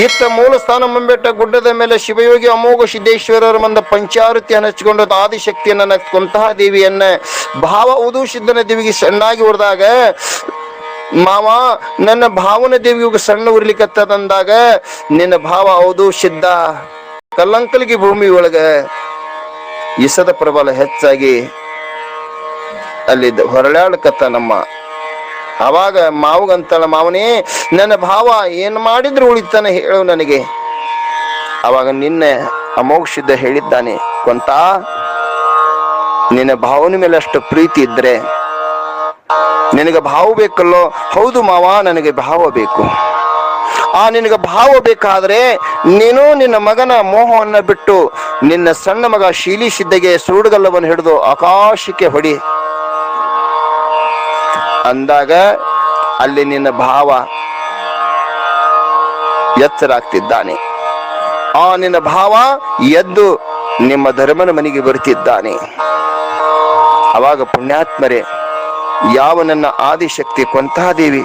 ಇತ್ತ ಮೂಲ ಸ್ಥಾನ ಮುಂಬೆಟ್ಟ ಗುಡ್ಡದ ಮೇಲೆ ಶಿವಯೋಗಿ ಅಮೋಘ ಸಿದ್ದೇಶ್ವರರ ಮಂದ ಪಂಚಾರತಿ ಹಚ್ಚಿಕೊಂಡು ಆದಿಶಕ್ತಿಯನ್ನು ನಕ್ಕೊಂತಹ ದೇವಿಯನ್ನ ಭಾವ ಉದು ಸಿದ್ಧನ ದೇವಿಗೆ ಸಣ್ಣಾಗಿ ಹೊಡೆದಾಗ, ಮಾವ, ನನ್ನ ಭಾವನ ದೇವಿಗೆ ಸಣ್ಣ ಉರ್ಲಿಕ್ಕತ್ತದಂದಾಗ ನಿನ್ನ ಭಾವ ಹೌದು ಸಿದ್ಧ. ಕಲ್ಲಂಕಲಿಗೆ ಭೂಮಿ ಒಳಗ ಇಸದ ಪ್ರಬಲ ಹೆಚ್ಚಾಗಿ ಅಲ್ಲಿ ಹೊರಳಾಡಕತ್ತ ನಮ್ಮ ಅವಾಗ ಮಾವಗಂತಾಳ ಮಾವನೇ, ನನ್ನ ಭಾವ ಏನ್ ಮಾಡಿದ್ರು ಉಳಿತಾನೆ ಹೇಳು ನನಗೆ. ಅವಾಗ ನಿನ್ನೆ ಅಮೋಕ್ಷಿದ್ದ ಹೇಳಿದ್ದಾನೆ, ಕೊಂತ, ನಿನ್ನ ಭಾವನ ಮೇಲೆ ಅಷ್ಟು ಪ್ರೀತಿ ಇದ್ರೆ ನಿನಗೆ ಭಾವ ಬೇಕಲ್ಲೋ? ಹೌದು ಮಾವ, ನನಗೆ ಭಾವ ಬೇಕು. ಆ ನಿನಗೆ ಭಾವ ಬೇಕಾದ್ರೆ ನೀನು ನಿನ್ನ ಮಗನ ಮೋಹವನ್ನ ಬಿಟ್ಟು ನಿನ್ನ ಸಣ್ಣ ಮಗ ಶೀಲಿ ಸಿದ್ದಗೆ ಸುರುಡುಗಲ್ಲವನ್ನು ಹಿಡಿದು ಆಕಾಶಕ್ಕೆ ಹೊಡಿ. ಅಂದಾಗ ಅಲ್ಲಿ ನಿನ್ನ ಭಾವ ಎಚ್ಚರಾಗ್ತಿದ್ದಾನೆ ಆ ನಿನ್ನ ಭಾವ ಎದ್ದು ನಿಮ್ಮ ಧರ್ಮನ ಮನೆಗೆ ಬರುತ್ತಿದ್ದಾನೆ. ಅವಾಗ ಪುಣ್ಯಾತ್ಮರೇ, ಯಾವ ನನ್ನ ಆದಿಶಕ್ತಿ ಕೊಂತಾದೇವಿ?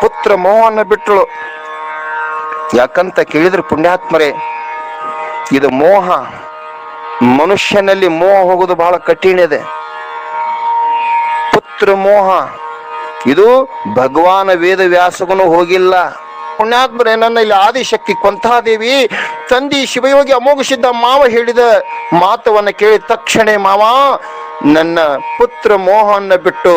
ಪುತ್ರ ಮೋಹನ ಬಿಟ್ಟಳು. ಯಾಕಂತ ಕೇಳಿದ್ರೆ ಪುಣ್ಯಾತ್ಮರೇ, ಇದು ಮೋಹ. ಮನುಷ್ಯನಲ್ಲಿ ಮೋಹ ಹೋಗೋದು ಬಹಳ ಕಠಿಣ ಇದೆ ಪುತ್ರ ಮೋಹ ಇದು ಭಗವಾನ ವೇದ ವ್ಯಾಸಗನು ಹೋಗಿಲ್ಲ. ಪುಣ್ಯಾತ್ಮರೇ ನನ್ನ ಇಲ್ಲಿ ಆದಿಶಕ್ತಿ ಕೊಂತಾದೇವಿ ತಂದಿ ಶಿವಯೋಗಿ ಅಮೋಘ ಸಿದ್ಧ ಮಾವ ಹೇಳಿದ ಮಾತವನ್ನ ಕೇಳಿ ತಕ್ಷಣ, ಮಾವ, ನನ್ನ ಪುತ್ರ ಮೋಹವನ್ನು ಬಿಟ್ಟು,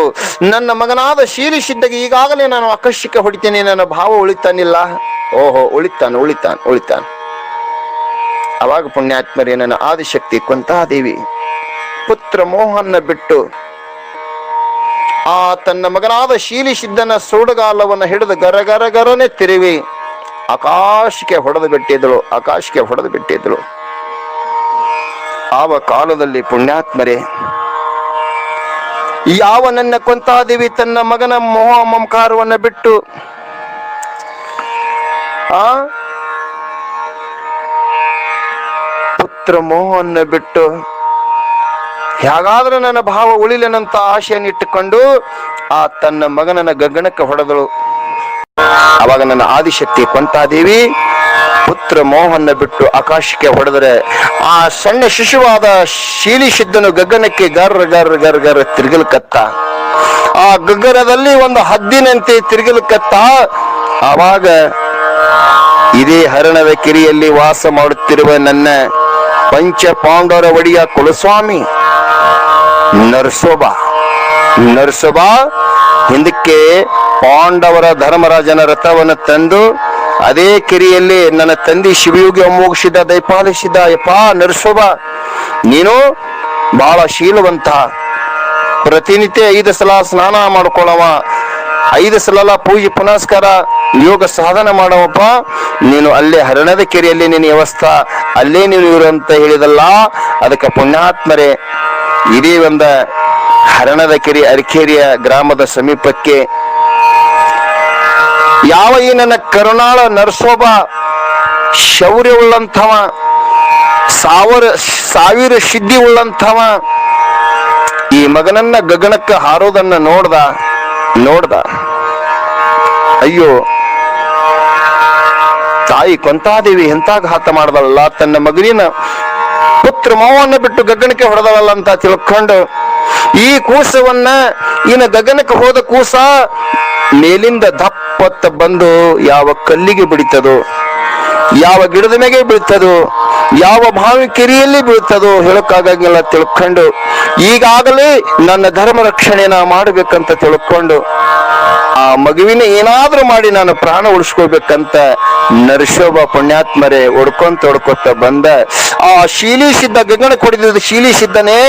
ನನ್ನ ಮಗನಾದ ಶೀಲಿ ಸಿದ್ಧಗೆ ಈಗಾಗಲೇ ನಾನು ಆಕರ್ಷಿಕ ಹೊಡಿತೇನೆ, ನನ್ನ ಭಾವ ಉಳಿತಾನಿಲ್ಲ. ಓಹೋ, ಉಳಿತಾನ ಉಳಿತಾನ ಉಳಿತಾನ. ಅವಾಗ ಪುಣ್ಯಾತ್ಮರೇ, ನನ್ನ ಆದಿಶಕ್ತಿ ಕೊಂತಾದೇವಿ ಪುತ್ರ ಮೋಹನ್ನ ಬಿಟ್ಟು ಆ ತನ್ನ ಮಗನಾದ ಶೀಲಿ ಸಿದ್ಧನ ಸುಡುಗಾಲವನ್ನು ಹಿಡಿದು ಗರ ಗರ ಗರನೆ ತಿರುವಿ. ಆಕಾಶಕ್ಕೆ ಹೊಡೆದು ಬಿಟ್ಟಿದ್ದಳು, ಆಕಾಶಕ್ಕೆ ಹೊಡೆದು ಬಿಟ್ಟಿದ್ದಳು. ಆವ ಕಾಲದಲ್ಲಿ ಪುಣ್ಯಾತ್ಮರೇ, ಯಾವ ನನ್ನ ಕೊಂತಾದೇವಿ ತನ್ನ ಮಗನ ಮೋಹ ಮಂಕಾರವನ್ನು ಬಿಟ್ಟು, ಆ? ಪುತ್ರ ಮೋಹವನ್ನ ಬಿಟ್ಟು ಹೇಗಾದ್ರೂ ನನ್ನ ಭಾವ ಉಳಿಲನಂತ ಆಶೆಯನ್ನು ಇಟ್ಟುಕೊಂಡು ಆ ತನ್ನ ಮಗನನ್ನ ಗಗನಕ್ಕೆ ಹೊಡೆದಳು. ಅವಾಗ ನನ್ನ ಆದಿಶಕ್ತಿ ಕೊಂತಾದೇವಿ ಪುತ್ರ ಮೋಹನ್ನ ಬಿಟ್ಟು ಆಕಾಶಕ್ಕೆ ಹೊಡೆದರೆ ಆ ಸಣ್ಣ ಶಿಶುವಾದ ಶೀಲಿ ಸಿದ್ಧನು ಗಗನಕ್ಕೆ ಗರ್ ಗರ್ ಗರ್ ಗರ್ ತಿರುಗಲ್ಕತ್ತ ಆ ಗಗ್ಗರದಲ್ಲಿ ಒಂದು ಹದ್ದಿನಂತೆ ತಿರುಗಲ್ಕತ್ತ ಆವಾಗ ಇದೇ ಹರಣದ ಕಿರಿಯಲ್ಲಿ ವಾಸ ಮಾಡುತ್ತಿರುವ ನನ್ನ ಪಂಚ ಪಾಂಡವರ ಒಡಿಯ ಕುಲಸ್ವಾಮಿ ನರಸೋಬ. ನರಸೋಬ ಹಿಂದಕ್ಕೆ ಪಾಂಡವರ ಧರ್ಮರಾಜನ ರಥವನ್ನು ತಂದು ಅದೇ ಕೆರೆಯಲ್ಲಿ ನನ್ನ ತಂದೆ ಶಿವಯೋಗಿ ಅಮೋಘಿಸಿದ ದಯಪಾಲಿಸಿದ ಯಪ್ಪ, ನರಸೋಬ, ನೀನು ಬಹಳ ಶೀಲವಂತ. ಪ್ರತಿನಿತ್ಯ ಐದು ಸಲ ಸ್ನಾನ ಮಾಡ್ಕೊಳ್ಳವ ಐದು ಸಲ ಪೂಜೆ ಪುನಸ್ಕಾರ, ಯೋಗ ಸಾಧನ ಮಾಡವಪ್ಪ. ನೀನು ಅಲ್ಲೇ ಹರಣದ ಕೆರೆಯಲ್ಲಿ ನಿನ್ನ ವ್ಯವಸ್ಥಾ, ಅಲ್ಲೇ ನೀನು ಇರು ಅಂತ ಹೇಳಿದಲ್ಲ. ಅದಕ್ಕೆ ಪುಣ್ಯಾತ್ಮರೇ ಇದೇ ಒಂದ ಹರಣದ ಕೆರೆ, ಅರಿಕೇರಿಯ ಗ್ರಾಮದ ಸಮೀಪಕ್ಕೆ ಯಾವ ಈ ನನ್ನ ಕರುಣಾಳ ನರಸೋಬ ಶೌರ್ಯ ಉಳ್ಳಂಥವ ಸಾವಿರ ಸಾವಿರ ಸಿದ್ಧಿ ಉಳ್ಳಂಥವ, ಈ ಮಗನನ್ನ ಗಗನಕ್ಕೆ ಹಾರೋದನ್ನ ನೋಡ್ದ ನೋಡ್ದ. ಅಯ್ಯೋ, ತಾಯಿ ಕೊಂತಾದೇವಿ ಎಂತಾಗ ಹಾತ ಮಾಡ್ದಲ್ಲ ತನ್ನ ಮಗನಿನ ಪುತ್ರ ಬಿಟ್ಟು ಗಗನಕ್ಕೆ ಹೊಡೆದವಲ್ಲ ಅಂತ ತಿಳ್ಕೊಂಡು ಈ ಕೂಸವನ್ನ ಇನ್ನು ಗಗನಕ್ಕೆ ಹೋದ ಕೂಸ ಮೇಲಿಂದ ದಪ್ಪತ್ತ ಬಂದು ಯಾವ ಕಲ್ಲಿಗೆ ಬಿಡಿತದೋ ಯಾವ ಗಿಡದ ಮೇಲೆ ಬೀಳ್ತದೋ, ಯಾವ ಭಾವಿ ಕೆರೆಯಲ್ಲಿ ಬೀಳ್ತದೋ ಹೇಳಕ್ಕಾಗಂಗಿಲ್ಲ ತಿಳ್ಕೊಂಡು ಈಗಾಗಲೇ ನನ್ನ ಧರ್ಮ ರಕ್ಷಣೆನ ಮಾಡಬೇಕಂತ ತಿಳ್ಕೊಂಡು ಆ ಮಗುವಿನ ಏನಾದ್ರೂ ಮಾಡಿ ನಾನು ಪ್ರಾಣ ಉಳಿಸ್ಕೋಬೇಕಂತ ನರಶೋಭ ಪುಣ್ಯಾತ್ಮರೇ ಒಡ್ಕೊಂತ ಒಡ್ಕೊತ ಬಂದ. ಆ ಶೀಲಿಸಿದ್ದ ಗಗನ ಕೊಡಿದ ಶೀಲಿಸಿದ್ದನೇ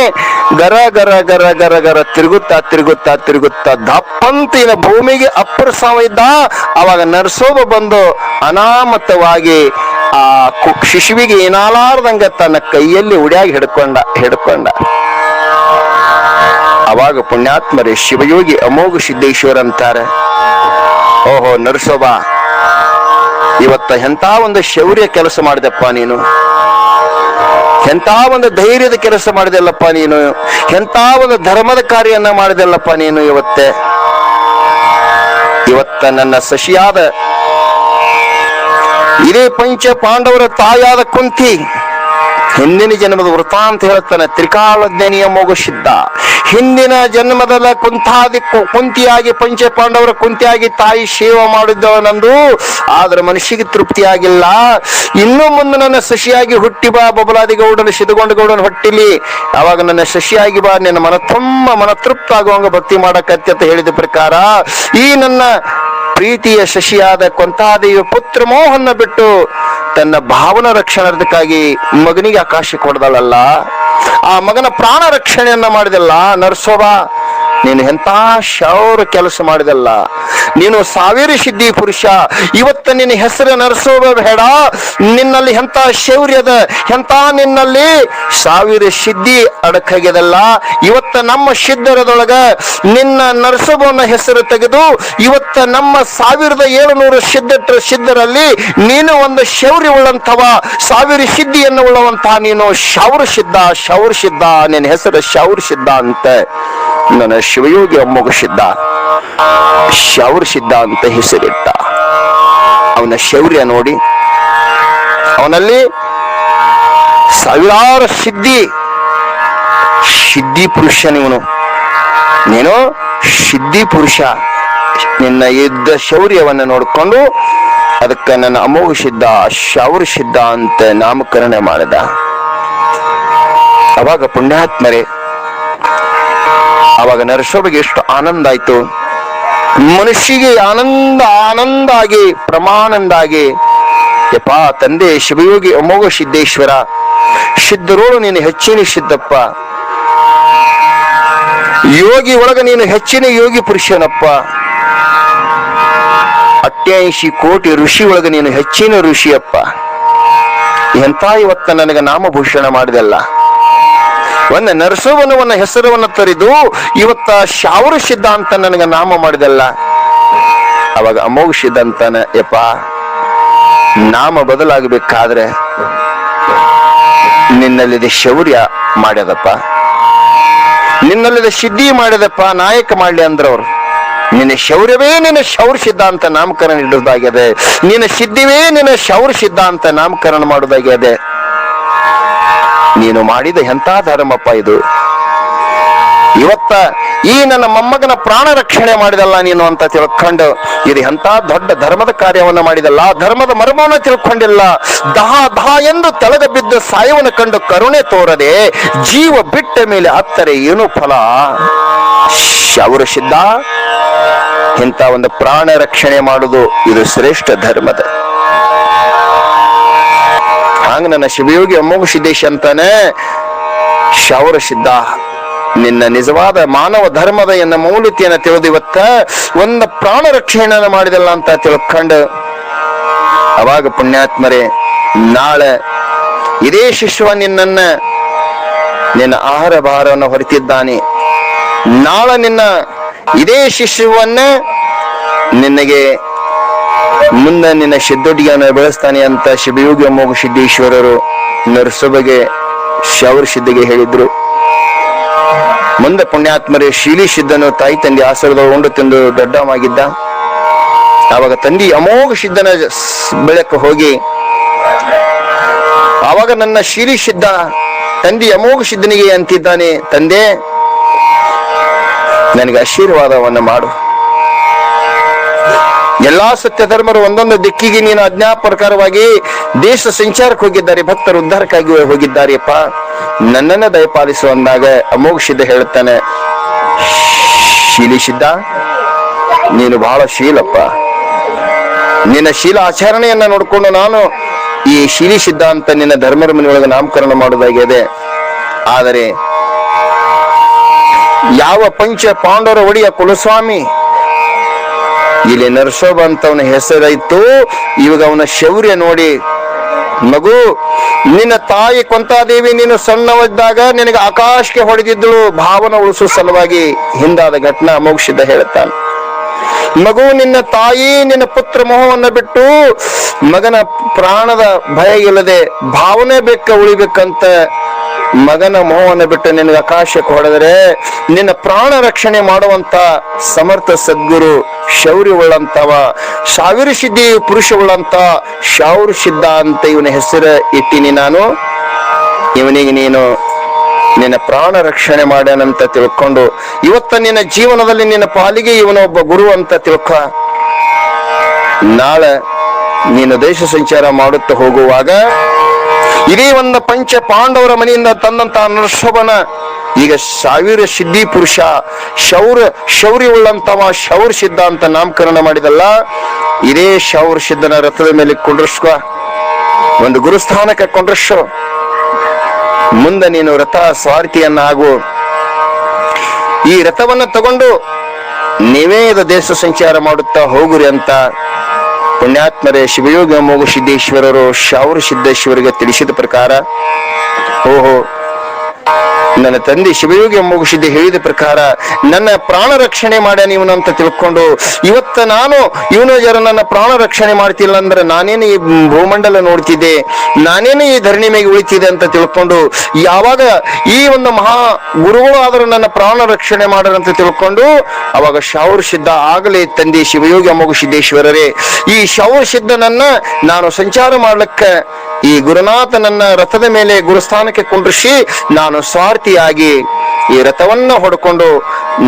ಗರ ಗರ ಗರ ಗರ ಗರ ತಿರುಗುತ್ತಾ ತಿರುಗುತ್ತಾ ತಿರುಗುತ್ತಾ ದಪ್ಪಂತಿನ ಭೂಮಿಗೆ ಅಪ್ಪರ ಸಾವ ಇದ್ದ. ಅವಾಗ ನರಸೋಬ ಬಂದು ಅನಾಮತವಾಗಿ ಆ ಶಿಶುವಿಗೆ ಏನಾಲಾರ್ದಂಗ ತನ್ನ ಕೈಯಲ್ಲಿ ಉಡಿಯಾಗಿ ಹಿಡ್ಕೊಂಡ ಹಿಡ್ಕೊಂಡ. ಅವಾಗ ಪುಣ್ಯಾತ್ಮರೇ ಶಿವಯೋಗಿ ಅಮೋಘ ಸಿದ್ದೇಶ್ವರ ಅಂತಾರೆ ಓಹೋ ನರಸೋಬಾ, ಇವತ್ತ ಎಂತ ಒಂದು ಶೌರ್ಯ ಕೆಲಸ ಮಾಡಿದಪ್ಪ ನೀನು? ಎಂತ ಒಂದು ಧೈರ್ಯದ ಕೆಲಸ ಮಾಡಿದೆಲ್ಲಪ್ಪ ನೀನು? ಎಂತ ಒಂದು ಧರ್ಮದ ಕಾರ್ಯನ್ನ ಮಾಡಿದೆಲ್ಲಪ್ಪ ನೀನು ಇವತ್ತೆ? ಇವತ್ತ ನನ್ನ ಸಶಿಯಾದ ಇದೇ ಪಂಚ ಪಾಂಡವರ ತಾಯಾದ ಕುಂತಿ, ಹಿಂದಿನ ಜನ್ಮದ ವೃತ್ತಾಂತ ಹೇಳ್ತಾನೆ ತ್ರಿಕಾಲಜ್ಞಾನಿಯ ಮೋಗಸಿದ್ದ ಹಿಂದಿನ ಜನ್ಮದಲ್ಲ ಕುಂತಾದಿ ಕುಂತಿಯಾಗಿ ಪಂಚೆ ಪಾಂಡವರ ಕುಂತಿಯಾಗಿ ತಾಯಿ ಸೇವೆ ಮಾಡಿದ್ದವನಂದು ಆದ್ರೆ ಮನುಷ್ಯಗೆ ತೃಪ್ತಿಯಾಗಿಲ್ಲ ಇನ್ನು ಮುಂದೆ ನನ್ನ ಸಸಿಯಾಗಿ ಹುಟ್ಟಿ ಬಾ, ಬಬಲಾದಿ ಗೌಡನ, ಸಿದ್ಧಗೊಂಡ ಗೌಡನ ಹೊಟ್ಟಿಲಿ. ಅವಾಗ ನನ್ನ ಸಸಿಯಾಗಿ ಬಾ, ನಿನ್ನ ಮನ ತುಂಬ ಮನ ತೃಪ್ತ ಆಗುವಂಗ ಭಕ್ತಿ ಮಾಡಕತ್ತೆ ಅಂತ ಹೇಳಿದ ಪ್ರಕಾರ, ಈ ನನ್ನ ಪ್ರೀತಿಯ ಶಶಿಯಾದ ಕೊಂತಾದೇವಿಯ ಪುತ್ರ ಮೋಹನ್ನ ಬಿಟ್ಟು ತನ್ನ ಭಾವನ ರಕ್ಷಣಾರ್ಥಕ್ಕಾಗಿ ಮಗನಿಗೆ ಆಕಾಶ ಕೊಡ್ದಳಲ್ಲ. ಆ ಮಗನ ಪ್ರಾಣ ರಕ್ಷಣೆಯನ್ನ ಮಾಡಿದೆಲ್ಲ ನರ್ಸೋಬ ನೀನು ಎಂತ ಶೌರ ಕೆಲಸ ಮಾಡಿದಲ್ಲ? ನೀನು ಸಾವಿರ ಸಿದ್ಧಿ ಪುರುಷ. ಇವತ್ತು ನಿನ್ನ ಹೆಸರು ನರಸೋಬ ಬೇಡ. ನಿನ್ನಲ್ಲಿ ಎಂತ ಶೌರ್ಯದ ಎಂತ ನಿನ್ನಲ್ಲಿ ಸಾವಿರ ಸಿದ್ಧಿ ಅಡಕಾಗ್ಯದಲ್ಲ? ಇವತ್ತ ನಮ್ಮ ಸಿದ್ಧರದೊಳಗ ನಿನ್ನ ನರಸೋಬನ ಹೆಸರು ತೆಗೆದು ಇವತ್ತ ನಮ್ಮ ಸಾವಿರದ ಏಳುನೂರು ಸಿದ್ಧ ಸಿದ್ಧರಲ್ಲಿ ನೀನು ಒಂದು ಶೌರ್ಯ ಉಳ್ಳಂತವ ಸಾವಿರ ಸಿದ್ಧಿಯನ್ನು ಉಳ್ಳವಂತಹ ನೀನು ಶೌರ ಸಿದ್ಧ ಶೌರ ಸಿದ್ಧ, ನಿನ್ನ ಹೆಸರು ಶೌರ ಸಿದ್ಧ ಅಂತ. ನನ್ನ ಶಿವಯೋಗಿ ಅಮ್ಮಗ ಸಿದ್ಧ. ಶೌರ್ ಸಿದ್ಧ ಅಂತ ಹೆಸರಿಟ್ಟ. ಅವನ ಶೌರ್ಯ ನೋಡಿ, ಅವನಲ್ಲಿ ಸಾವಿರಾರು ಸಿದ್ಧಿ. ಸಿದ್ಧಿ ಪುರುಷನಿವನು ನೀನು ಸಿದ್ಧಿ ಪುರುಷ. ನಿನ್ನ ಯುದ್ಧ ಶೌರ್ಯವನ್ನ ನೋಡಿಕೊಂಡು ಅದಕ್ಕೆ ನನ್ನ ಅಮೋಘ ಸಿದ್ಧ ಶೌರ ಸಿದ್ಧ ಅಂತ ನಾಮಕರಣ ಮಾಡಿದ. ಅವಾಗ ಪುಣ್ಯಾತ್ಮರೇ ಅವಾಗ ನರಸೋಬಿಗೆ ಎಷ್ಟು ಆನಂದ ಆಯ್ತು. ಮನುಷ್ಯಗೆ ಆನಂದ ಆನಂದ ಆಗಿ ಪ್ರಮಾನಂದಾಗಿ ಯಪಾ ತಂದೆ ಶಿವಯೋಗಿ ಅಮೋಘ ಸಿದ್ದೇಶ್ವರ, ಸಿದ್ಧರೋಳು ನೀನು ಹೆಚ್ಚಿನ ಸಿದ್ದಪ್ಪ. ಯೋಗಿ ಒಳಗ ನೀನು ಹೆಚ್ಚಿನ ಯೋಗಿ ಪುರುಷನಪ್ಪ. ಅಟ್ಯಾಯಿಸಿ ಕೋಟಿ ಋಷಿ ಒಳಗ ನೀನು ಹೆಚ್ಚಿನ ಋಷಿಯಪ್ಪ. ಎಂತ ಇವತ್ತ ನನಗೆ ನಾಮಭೂಷಣ ಮಾಡಿದಲ್ಲ. ಒಂದು ನರಸೋವನವನ್ನ ಹೆಸರವನ್ನ ತರಿದು ಇವತ್ತ ಶಾವರ ಸಿದ್ಧ ಅಂತ ನನಗೆ ನಾಮ ಮಾಡಿದಲ್ಲ. ಅವಾಗ ಅಮೋಘ ಸಿದ್ಧ ಅಂತಾನೆ, ಯಪ್ಪ, ನಾಮ ಬದಲಾಗಬೇಕಾದ್ರೆ ನಿನ್ನಲ್ಲಿದೆ ಶೌರ್ಯ ಮಾಡ್ಯದಪ್ಪ. ನಿನ್ನಲ್ಲಿದೆ ಸಿದ್ಧಿ ಮಾಡ್ಯದಪ್ಪ, ನಾಯಕ ಮಾಡ್ಲಿ ಅಂದ್ರವ್ರು. ನಿನ್ನ ಶೌರ್ಯವೇ ನಿನ್ನ ಶೌರ್ ಸಿದ್ಧ ಅಂತ ನಾಮಕರಣ ಇಡುವುದಾಗಿದೆ ನಿನ್ನ ಸಿದ್ಧಿವೇ ನಿನ್ನ ಶೌರ್ ಸಿದ್ಧ ಅಂತ ನಾಮಕರಣ ಮಾಡುವುದಾಗಿದೆ ನೀನು ಮಾಡಿದ ಎಂಥ ಧರ್ಮಪ್ಪ ಇದು? ಇವತ್ತ ಈ ನನ್ನ ಮೊಮ್ಮಗನ ಪ್ರಾಣ ರಕ್ಷಣೆ ಮಾಡಿದಲ್ಲ ನೀನು ಅಂತ ತಿಳ್ಕೊಂಡು ಇದು ಎಂಥ ದೊಡ್ಡ ಧರ್ಮದ ಕಾರ್ಯವನ್ನ ಮಾಡಿದಲ್ಲ? ಧರ್ಮದ ಮರ್ಮವನ್ನ ತಿಳ್ಕೊಂಡಿಲ್ಲ. ದಹ ದಹ ಎಂದು ತಲೆದ ಬಿದ್ದ ಸಾಯವನ್ನು ಕಂಡು ಕರುಣೆ ತೋರದೆ ಜೀವ ಬಿಟ್ಟ ಮೇಲೆ ಹತ್ತರೆ ಏನು ಫಲ? ಅವರು ಸಿದ್ಧ? ಇಂಥ ಒಂದು ಪ್ರಾಣ ರಕ್ಷಣೆ ಮಾಡುವುದು ಇದು ಶ್ರೇಷ್ಠ ಧರ್ಮದ. ಹಾಂಗ ನನ್ನ ಶಿವಯೋಗಿ ಅಮ್ಮೋಗ ಸಿದ್ದೇಶ ಅಂತಾನೆ ಶೌರ ಸಿದ್ಧ ನಿನ್ನ ನಿಜವಾದ ಮಾನವ ಧರ್ಮದ ಎನ್ನ ಮೌಲ್ಯತೆಯನ್ನ ತಿಳಿದು ಇವತ್ತ ಒಂದ ಪ್ರಾಣ ರಕ್ಷಣೆಯನ್ನ ಮಾಡಿದಲ್ಲ ಅಂತ ತಿಳ್ಕೊಂಡು ಅವಾಗ ಪುಣ್ಯಾತ್ಮರೇ, ನಾಳೆ ಇದೇ ಶಿಶುವ ನಿನ್ನನ್ನ ನಿನ್ನ ಆಹಾರ ಭಾರವನ್ನು ಹೊರತಿದ್ದಾನೆ. ನಾಳೆ ನಿನ್ನ ಇದೇ ಶಿಶುವನ್ನ ನಿನಗೆ ಮುಂದೆ ನಿನ್ನ ಸಿದ್ಧೊಟ್ಟಿಗೆಯನ್ನು ಬೆಳೆಸ್ತಾನೆ ಅಂತ ಶಿವಯೋಗಿ ಮೋಗ ಸಿದ್ದೇಶ್ವರರು ನರಸಭೆಗೆ ಶೌರ್ ಸಿದ್ಧಿಗೆ ಹೇಳಿದ್ರು. ಮುಂದೆ ಪುಣ್ಯಾತ್ಮರೇ, ಶೀಲಿ ಸಿದ್ಧನು ತಾಯಿ ತಂದೆ ಉಂಡು ತಿಂದು ದೊಡ್ಡವಾಗಿದ್ದ ಆವಾಗ ತಂದಿ ಅಮೋಘ ಸಿದ್ಧನ ಬೆಳಕು ಹೋಗಿ, ಆವಾಗ ನನ್ನ ಶೀಲಿ ಸಿದ್ಧ ತಂದಿ ಅಮೋಘ ಸಿದ್ಧನಿಗೆ ಅಂತಿದ್ದಾನೆ, ತಂದೆ, ನನಗೆ ಆಶೀರ್ವಾದವನ್ನು ಮಾಡು. ಎಲ್ಲಾ ಸತ್ಯ ಧರ್ಮರು ಒಂದೊಂದು ದಿಕ್ಕಿಗೆ ನೀನು ಅಜ್ಞಾ ಪ್ರಕಾರವಾಗಿ ದೇಶ ಸಂಚಾರಕ್ಕೆ ಹೋಗಿದ್ದಾರೆ, ಭಕ್ತರು ಉದ್ಧಾರಕ್ಕಾಗಿ ಹೋಗಿದ್ದಾರೆಯಪ್ಪ. ನನ್ನನ್ನ ದಯಪಾಲಿಸು ಅಂದಾಗ ಅಮೋಘ ಸಿದ್ಧ ಹೇಳುತ್ತಾನೆ ಶೀಲಿಸಿದ್ದ ನೀನು ಬಹಳ ಶೀಲಪ್ಪ. ನಿನ್ನ ಶೀಲ ಆಚರಣೆಯನ್ನ ನೋಡಿಕೊಂಡು ನಾನು ಈ ಶೀಲಿ ಅಂತ ನಿನ್ನ ಧರ್ಮರ ಮನೆಯೊಳಗೆ ನಾಮಕರಣ ಮಾಡೋದಾಗಿದೆ. ಆದರೆ ಯಾವ ಪಂಚ ಪಾಂಡವರ ಒಡೆಯ ಕುಲಸ್ವಾಮಿ ಇಲ್ಲಿ ನರಸೋಬ ಅಂತವನ ಹೆಸರಾಯ್ತು. ಇವಾಗ ಅವನ ಶೌರ್ಯ ನೋಡಿ, ಮಗು, ನಿನ್ನ ತಾಯಿ ಕೊಂತಾದೇವಿ, ನೀನು ಸಣ್ಣವಿದ್ದಾಗ ನಿನಗೆ ಆಕಾಶಕ್ಕೆ ಹೊಡೆದಿದ್ದಳು. ಭಾವನ ಉಳಿಸುವ ಸಲುವಾಗಿ ಹಿಂದಾದ ಘಟನಾ ಮೋಕ್ಷಿದ್ದ ಹೇಳುತ್ತಾನೆ. ಮಗು, ನಿನ್ನ ತಾಯಿ ನಿನ್ನ ಪುತ್ರ ಮೋಹವನ್ನು ಬಿಟ್ಟು ಮಗನ ಪ್ರಾಣದ ಭಯ ಇಲ್ಲದೆ ಭಾವನೆ ಬೇಕ ಉಳಿಬೇಕಂತ ಮಗನ ಮೋಹವನ್ನು ಬಿಟ್ಟು ನಿನಗೆ ಆಕಾಶಕ್ಕೆ ಹೊಡೆದರೆ ನಿನ್ನ ಪ್ರಾಣ ರಕ್ಷಣೆ ಮಾಡುವಂತ ಸಮರ್ಥ ಸದ್ಗುರು ಶೌರ್ಯವುಳ್ಳಂತವ ಸಾವಿರ ಸಿದ್ಧಿ ಪುರುಷವುಳ್ಳಂತ ಶೌರ್ ಸಿದ್ಧ ಅಂತ ಇವನ ಹೆಸರು ಇಟ್ಟಿನಿ ನಾನು. ಇವನಿಗೆ ನೀನು ನಿನ್ನ ಪ್ರಾಣ ರಕ್ಷಣೆ ಮಾಡ್ಯಾನಂತ ತಿಳ್ಕೊಂಡು ಇವತ್ತ ನಿನ್ನ ಜೀವನದಲ್ಲಿ ನಿನ್ನ ಪಾಲಿಗೆ ಇವನೊಬ್ಬ ಗುರು ಅಂತ ತಿಳ್ಕ. ನಾಳೆ ನೀನು ದೇಶ ಸಂಚಾರ ಮಾಡುತ್ತಾ ಹೋಗುವಾಗ ಇದೇ ಒಂದು ಪಂಚ ಪಾಂಡವರ ಮನೆಯಿಂದ ತಂದಂತ ನರಸೋಬನ ಈಗ ಸಾವಿರ ಸಿದ್ಧಿ ಪುರುಷ, ಶೌರ್ಯ ಉಳ್ಳಂತವ ಶೌರ್ ಸಿದ್ಧ ಅಂತ ನಾಮಕರಣ ಮಾಡಿದಲ್ಲ, ಇದೇ ಶೌರ್ ಸಿದ್ಧನ ರಥದ ಮೇಲೆ ಕುಂಡ್ರಸ್ಕೊ. ಒಂದು ಗುರುಸ್ಥಾನಕ್ಕೆ ಕೊಂಡ್ರಸ್ಸು ಮುಂದೆ ನೀನು ರಥ ಸ್ವಾರ್ಥಿಯನ್ನಾಗು. ಈ ರಥವನ್ನ ತಗೊಂಡು ನಿವೇದ ದೇಶ ಸಂಚಾರ ಮಾಡುತ್ತಾ ಹೋಗುರಿ ಅಂತ ಪುಣ್ಯಾತ್ಮರೇ ಶಿವಯೋಗ ಮೋಗು ಸಿದ್ದೇಶ್ವರರು ಶಾವರ ಸಿದ್ದೇಶ್ವರಿಗೆ ತಿಳಿಸಿದ ಪ್ರಕಾರ ಓಹೋ ನನ್ನ ತಂದೆ ಶಿವಯೋಗಿ ಸಿದ್ಧ ಹೇಳಿದ ಪ್ರಕಾರ ನನ್ನ ಪ್ರಾಣ ರಕ್ಷಣೆ ಮಾಡ್ಯಾನ ಅಂತ ತಿಳ್ಕೊಂಡು ಇವತ್ತ ನಾನು ಇವನು ಜರ ನನ್ನ ಪ್ರಾಣ ರಕ್ಷಣೆ ಮಾಡ್ತಿಲ್ಲ ಅಂದ್ರೆ ನಾನೇನು ಈ ಭೂಮಂಡಲ ನೋಡ್ತಿದ್ದೆ, ನಾನೇನು ಈ ಧರಣಿ ಮೇಲೆ ಉಳಿತಿದೆ ಅಂತ ತಿಳ್ಕೊಂಡು ಯಾವಾಗ ಈ ಒಂದು ಮಹಾ ಗುರುಗಳು ಆದರೂ ನನ್ನ ಪ್ರಾಣ ರಕ್ಷಣೆ ಮಾಡರಂತ ತಿಳ್ಕೊಂಡು ಅವಾಗ ಶೌರ್ ಸಿದ್ಧ ಆಗಲೇ ತಂದೆ ಶಿವಯೋಗಿ ಅಮ್ಮಗುಸಿದ್ದೇಶ್ವರರೇ ಈ ಶೌರ್ ಸಿದ್ಧನನ್ನ ನಾನು ಸಂಚಾರ ಮಾಡ್ಲಿಕ್ಕೆ ಈ ಗುರುನಾಥನನ್ನ ರಥದ ಮೇಲೆ ಗುರುಸ್ಥಾನಕ್ಕೆ ಕುಂಡ್ರಿಸಿ ನಾನು ಸ್ವಾರ್ಥಿಯಾಗಿ ಈ ರಥವನ್ನ ಹೊಡ್ಕೊಂಡು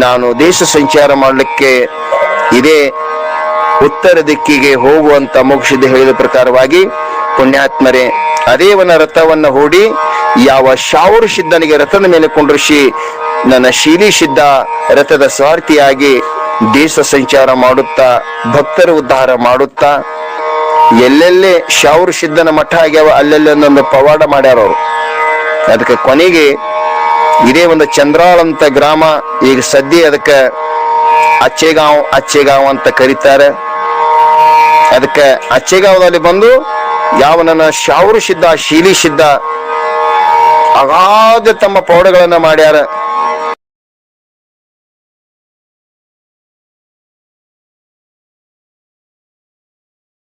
ನಾನು ದೇಶ ಸಂಚಾರ ಮಾಡಲಿಕ್ಕೆ ಇದೇ ಉತ್ತರ ದಿಕ್ಕಿಗೆ ಹೋಗುವಂತ ಮೋಕ್ಷದ ಹೇಳಿದ ಪ್ರಕಾರವಾಗಿ ಪುಣ್ಯಾತ್ಮರೇ, ಅದೇವನ ರಥವನ್ನ ಹೂಡಿ ಯಾವ ಶಾವರು ಸಿದ್ಧನಿಗೆ ರಥದ ಮೇಲೆ ಕುಂಡ್ರಿಸಿ ನನ್ನ ಶೀಲಿ ಸಿದ್ಧ ರಥದ ಸ್ವಾರ್ಥಿಯಾಗಿ ದೇಶ ಸಂಚಾರ ಮಾಡುತ್ತಾ, ಭಕ್ತರ ಉದ್ಧಾರ ಮಾಡುತ್ತಾ, ಎಲ್ಲೆಲ್ಲಿ ಶಾವರು ಸಿದ್ಧನ ಮಠ ಆಗ್ಯಾವ ಅಲ್ಲೆಲ್ಲೊಂದೊಂದು ಪವಾಡ ಮಾಡ್ಯಾರ ಅವರು ಅದಕ್ಕೆ ಕೊನೆಗೆ ಇದೇ ಒಂದು ಚಂದ್ರಾಳ್ ಅಂತ ಗ್ರಾಮ, ಈಗ ಸದ್ಯ ಅದಕ್ಕೆ ಅಚ್ಚೆಗಾಂವ್ ಅಚ್ಚೆಗಾಂವ್ ಅಂತ ಕರೀತಾರೆ. ಅದಕ್ಕೆ ಅಚ್ಚೆಗಾಂವದಲ್ಲಿ ಬಂದು ಯಾವ ನನ್ನ ಸಿದ್ದ ಸಿದ್ಧ, ಶೀಲಿ ಸಿದ್ಧ, ಅಗಾಧ ತಮ್ಮ ಪೌಡಗಳನ್ನ ಮಾಡ್ಯಾರ.